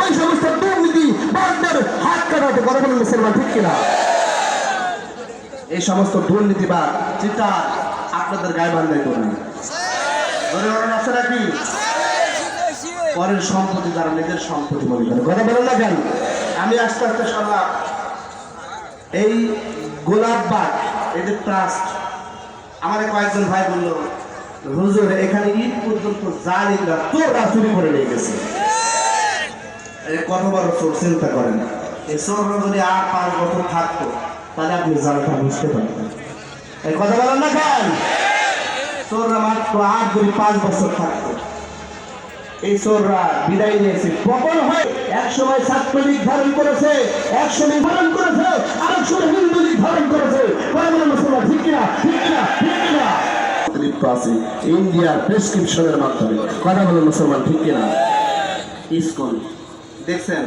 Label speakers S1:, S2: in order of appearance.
S1: ওই সমস্ত দুর্নীতি এই দুর্নীতিবাদ চিন্তা আপনাদের গায়ে বান্ধাই করবে কি পরের সম্পত্তি তারা নিজের সম্পত্তি মনে করে। কথা বলেন না কেন? আমি আস্তে আস্তে শুনলাম এই গোলাপবাগ এদের ট্রাস্ট আমার কয়েকজন ভাই বলল, হুজুর, এখানে ঈদ পর্যন্ত জালিমরা তোরা চুরি করে নিয়ে গেছে। কত বড় চোর চিন্তা করেন? এই চোররা যদি আর পাঁচ বছর থাকতো, তাহলে আপনি জালটা বুঝতে পারতেন। এই কথা বলেন না কেন? চোররা মাত্র আট পাঁচ বছর থাকতো, এই চোররা বিদায় নিয়েছে। কখন হয়? এক সময় ছাত্রলীগ ধারণ করেছে, এক সময় ধারণ করেছে। লিপ্ত আছে ইন্ডিয়ার প্রেসক্রিপশনের মাধ্যমে। কথা বলেন মুসলমান ঠিক কিনা? ইসকন। দেখছেন?